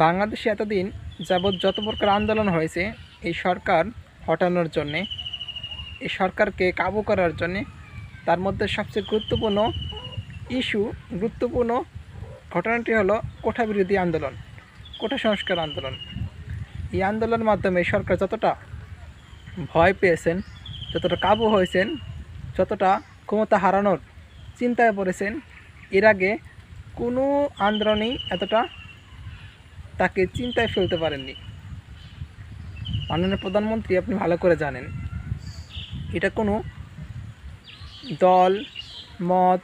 বাংলাদেশে এতদিন যাবৎ যত প্রকার আন্দোলন হয়েছে, এই সরকার হটানোর জন্যে, এই সরকারকে কাবু করার জন্যে তার মধ্যে সবচেয়ে গুরুত্বপূর্ণ ইস্যু, গুরুত্বপূর্ণ ঘটনাটি হলো কোঠা বিরোধী আন্দোলন, কোঠা সংস্কার আন্দোলন। এই আন্দোলনের মাধ্যমে সরকার যতটা ভয় পেয়েছেন, যতটা কাবু হয়েছেন, যতটা ক্ষমতা হারানোর চিন্তায় পড়েছেন, এর আগে কোনো আন্দোলনই এতটা তাকে চিন্তায় ফেলতে পারেননি। মাননীয় প্রধানমন্ত্রী, আপনি ভালো করে জানেন, এটা কোনো দল, মত,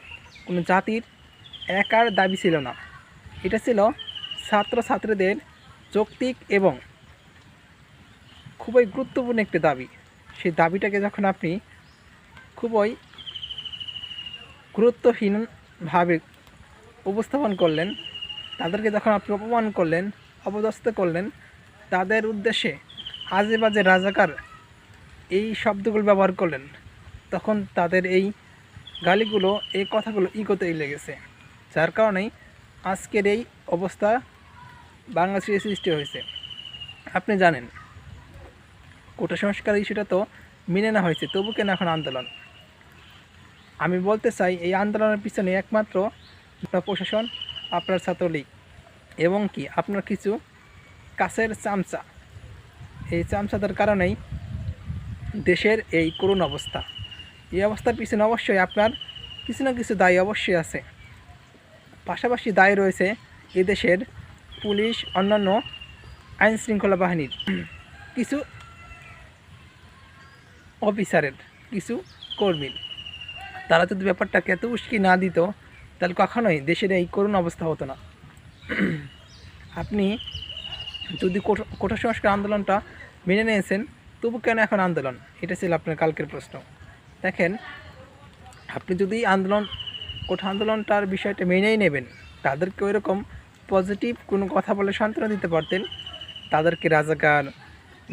কোনো জাতির একার দাবি ছিল না। এটা ছিল ছাত্রছাত্রীদের যৌক্তিক এবং খুবই গুরুত্বপূর্ণ একটি দাবি। সেই দাবিটাকে যখন আপনি খুবই গুরুত্বহীনভাবে উপস্থাপন করলেন তাদেরকে যখন আপনি অপমান করলেন, অপদস্থ করলেন, তাদের উদ্দেশ্যে আজে বাজে রাজাকার এই শব্দগুলো ব্যবহার করলেন, তখন তাদের এই গালিগুলো, এই কথাগুলো ইগোতেই লেগেছে। যার কারণেই আজকের এই অবস্থা বাংলাদেশে সৃষ্টি হয়েছে। আপনি জানেন, কোটা সংস্কার ইস্যুটা তো মেনে না হয়েছে, তবু কেন এখন আন্দোলন? আমি বলতে চাই, এই আন্দোলনের পিছনে একমাত্র প্রশাসন আপনার ছাত্রলীগ এবং কি আপনার কিছু কাছের চামচা। এই চামচাদের কারণেই দেশের এই করুণ অবস্থা। এই অবস্থার পিছনে অবশ্যই আপনার কিছু না কিছু দায়ী অবশ্যই আছে। পাশাপাশি দায় রয়েছে এ দেশের পুলিশ, অন্যান্য আইন শৃঙ্খলা বাহিনীর। কিছু অফিসারের, কিছু কর্মীর। তারা যদি ব্যাপারটাকে এত উস্কি না দিত তাহলে কখনোই দেশের এই করুণ অবস্থা হতো না। আপনি যদি কোঠা সংস্কার আন্দোলনটা মেনে নিয়েছেন, তবু কেন এখন আন্দোলন? এটা ছিল আপনার কালকের প্রশ্ন। দেখেন, আপনি যদি আন্দোলন কোঠা আন্দোলনটার বিষয়টা মেনেই নেবেন, তাদেরকে ওইরকম পজিটিভ কোনো কথা বলে সান্ত্বনা দিতে পারতেন, তাদেরকে রাজাকার,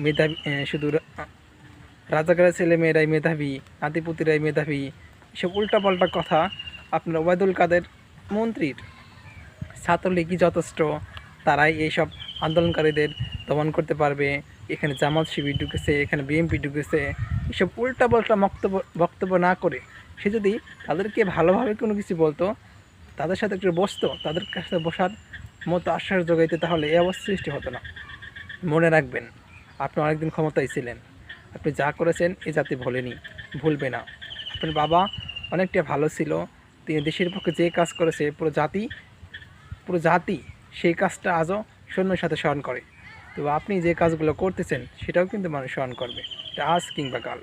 মেধাবী শুধু রাজাকারের ছেলে মেয়েরাই মেধাবী, নাতিপুতিরাই মেধাবী, এসব উল্টাপাল্টা কথা আপনার ওবায়দুল কাদের মন্ত্রীর ছাত্রলীগই যথেষ্ট। তারাই এইসব আন্দোলনকারীদের দমন করতে পারবে। এখানে জামাত শিবির ঢুকেছে, এখানে বিএনপি ঢুকেছে। এসব উল্টা পাল্টা বক্তব্য বক্তব্য না করে সে যদি তাদেরকে ভালোভাবে কোনো কিছু বলতো, তাদের সাথে একটু বসতো, তাদের কাছে বসার মতো আশ্বাস যোগাইতে তাহলে এই অবস্থা সৃষ্টি হতো না। মনে রাখবেন, আপনি অনেকদিন ক্ষমতায় ছিলেন। আপনি যা করেছেন এ জাতি ভোলেনি, ভুলবে না। আপনার বাবা অনেকটা ভালো ছিল দেশের পক্ষে যে কাজ করেছে, পুরো জাতি পুরো জাতি সেই কাজটা আজও সৈন্যর সাথে স্মরণ করে। তো আপনি যে কাজগুলো করতেছেন, সেটাও কিন্তু মানুষ স্মরণ করবে। এটা আজ কিংবা কাল।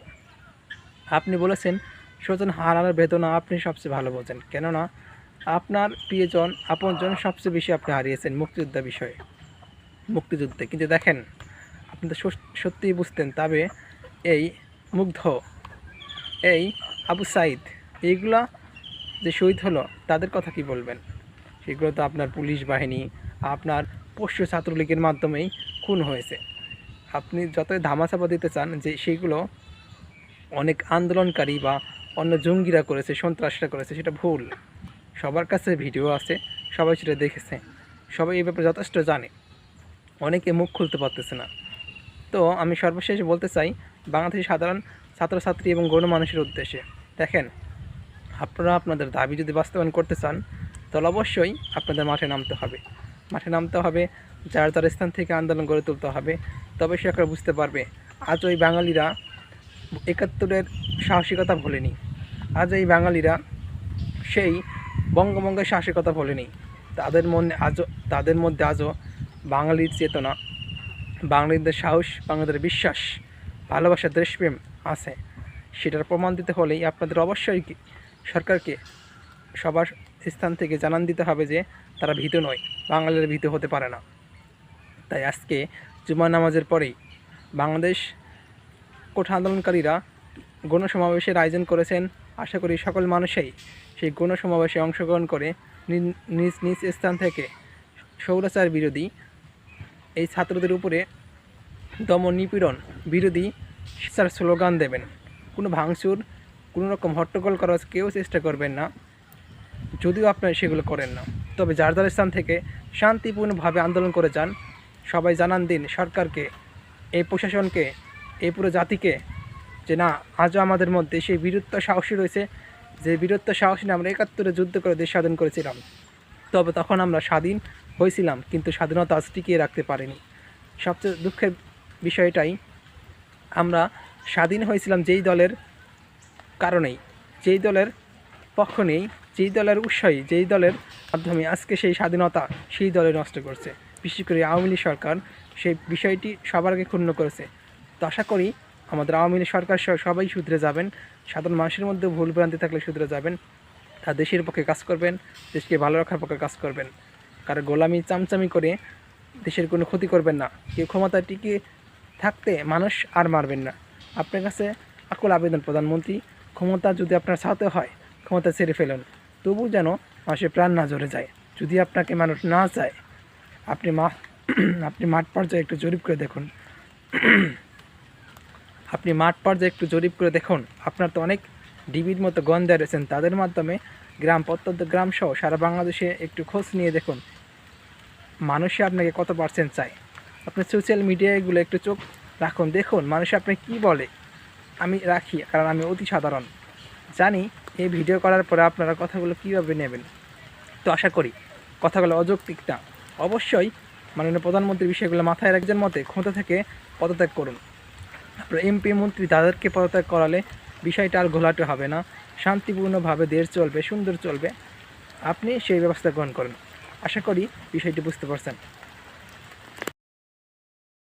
আপনি বলেছেন স্বজন হারানোর বেদনা আপনি সবচেয়ে ভালো বোঝেন। কেননা, আপনার প্রিয়জন, আপনজন সবচেয়ে বেশি আপনি হারিয়েছেন মুক্তিযোদ্ধা বিষয়ে, মুক্তিযুদ্ধে। কিন্তু দেখেন, আপনি তো সত্যিই বুঝতেন তবে এই মুগ্ধ, এই আবু সাইদ, এইগুলা যে শহীদ হলো, তাদের কথা কি বলবেন? সেগুলো তো আপনার পুলিশ বাহিনী, আপনার পোষ্য ছাত্রলীগের মাধ্যমেই খুন হয়েছে। আপনি যতই ধামাচাপা দিতে চান যে সেইগুলো অনেক আন্দোলনকারী বা অন্য জঙ্গিরা করেছে, সন্ত্রাসরা করেছে, সেটা ভুল। সবার কাছে ভিডিও আছে, সবাই সেটা দেখেছে। সবাই এই ব্যাপারে যথেষ্ট জানে। অনেকে মুখ খুলতে পারতেছে না। তো আমি সর্বশেষ বলতে চাই, বাংলাদেশের সাধারণ ছাত্রছাত্রী এবং গণমানুষের উদ্দেশ্যে। দেখেন আপনারা আপনাদের দাবি যদি বাস্তবায়ন করতে চান, তাহলে অবশ্যই আপনাদের মাঠে নামতে হবে। মাঠে নামতে হবে, যার যার স্থান থেকে আন্দোলন গড়ে তুলতে হবে তবে সে সরকার বুঝতে পারবে, আজ ওই বাঙালিরা একাত্তরের সাহসিকতা ভোলেনি। আজ এই বাঙালিরা সেই বঙ্গবঙ্গের সাহসিকতা ভোলেনি। তাদের মনে আজও, তাদের মধ্যে আজও বাঙালির চেতনা, বাঙালিদের সাহস, বাঙালিদের বিশ্বাস, ভালোবাসা, দেশপ্রেম আছে। সেটার প্রমাণ দিতে হলেই আপনাদের অবশ্যই সরকারকে সবার স্থান থেকে জানান দিতে হবে যে তারা ভীত নয়, বাঙালিরা ভীত হতে পারে না। তাই আজকে জুমা নামাজের পরেই বাংলাদেশ কোঠা আন্দোলনকারীরা গণসমাবেশের আয়োজন করেছেন। আশা করি সকল মানুষেই সেই গণসমাবেশে অংশগ্রহণ করে নিজ নিজ স্থান থেকে সৌরাচার বিরোধী, এই ছাত্রদের উপরে দমন নিপীড়ন বিরোধী স্লোগান দেবেন। কোনো ভাঙচুর কোনো রকম হট্টগোল করার কেউ চেষ্টা করবেন না, যদিও আপনারা সেগুলো করেন না। তবে যার যার স্থান থেকে শান্তিপূর্ণভাবে আন্দোলন করে যান, সবাই জানান দিন সরকারকে, এই প্রশাসনকে, এই পুরো জাতিকে যে না, আজও আমাদের মধ্যে সেই বীরত্ব সাহসী রয়েছে, যে বীরত্ব সাহসী আমরা একাত্তরে যুদ্ধ করে দেশ স্বাধীন করেছিলাম। তবে তখন আমরা স্বাধীন হয়েছিলাম, কিন্তু স্বাধীনতা আজ টিকিয়ে রাখতে পারিনি। সবচেয়ে দুঃখের বিষয়টাই, আমরা স্বাধীন হয়েছিলাম যেই দলের কারণেই যেই দলের পক্ষ নেই যেই দলের উৎসাহী, যেই দলের মাধ্যমে আজকে সেই স্বাধীনতা সেই দলে নষ্ট করছে। বিশেষ করে আওয়ামী লীগ সরকার সেই বিষয়টি সবার আগে ক্ষুণ্ণ করেছে। তো আশা করি আমাদের আওয়ামী লীগ সরকার সবাই শুধরে যাবেন। সাধারণ মানুষের মধ্যে ভুল ভ্রান্তি থাকলে শুধরে যাবেন। তা দেশের পক্ষে কাজ করবেন, দেশকে ভালো রাখার পক্ষে কাজ করবেন। কারণ গোলামি, চামচামি করে দেশের কোনো ক্ষতি করবেন না। কেউ ক্ষমতা টিকে থাকতে মানুষ আর মারবেন না। আপনার কাছে আকুল আবেদন প্রধানমন্ত্রী। ক্ষমতা যদি আপনার সাথে হয়, ক্ষমতা ছেড়ে ফেলুন। তবু যেন মানুষের প্রাণ না ঝরে যায়। যদি আপনাকে মানুষ না চায়, আপনি মা, আপনি মাঠ পর্যায়ে একটু জরিপ করে দেখুন। আপনি মাঠ পর্যায়ে একটু জরিপ করে দেখুন। আপনার তো অনেক ডিবির মতো গন্ধে রয়েছেন তাদের মাধ্যমে গ্রাম প্রত্যন্ত গ্রাম সহ সারা বাংলাদেশে একটু খোঁজ নিয়ে দেখুন। মানুষে আপনাকে কত পার্সেন্ট চায়? আপনি সোশ্যাল মিডিয়াগুলো একটু চোখ রাখুন, দেখুন মানুষ আপনি কি বলে। আমি রাখি, কারণ আমি অতি সাধারণ। জানি এই ভিডিও করার পরে আপনারা কথাগুলো কীভাবে নেবেন। তো আশা করি, কথাগুলো অযৌক্তিক না। অবশ্যই মাননীয় প্রধানমন্ত্রী বিষয়গুলো মাথায় রাখছেন মতে ক্ষমতা থেকে পদত্যাগ করুন। আপনার এমপি, মন্ত্রী তাদেরকে পদত্যাগ করালে বিষয়টা আর ঘোলাটে হবে না। শান্তিপূর্ণভাবে দেশ চলবে, সুন্দর চলবে। আপনি সেই ব্যবস্থা গ্রহণ করেন। আশা করি বিষয়টি বুঝতে পারছেন।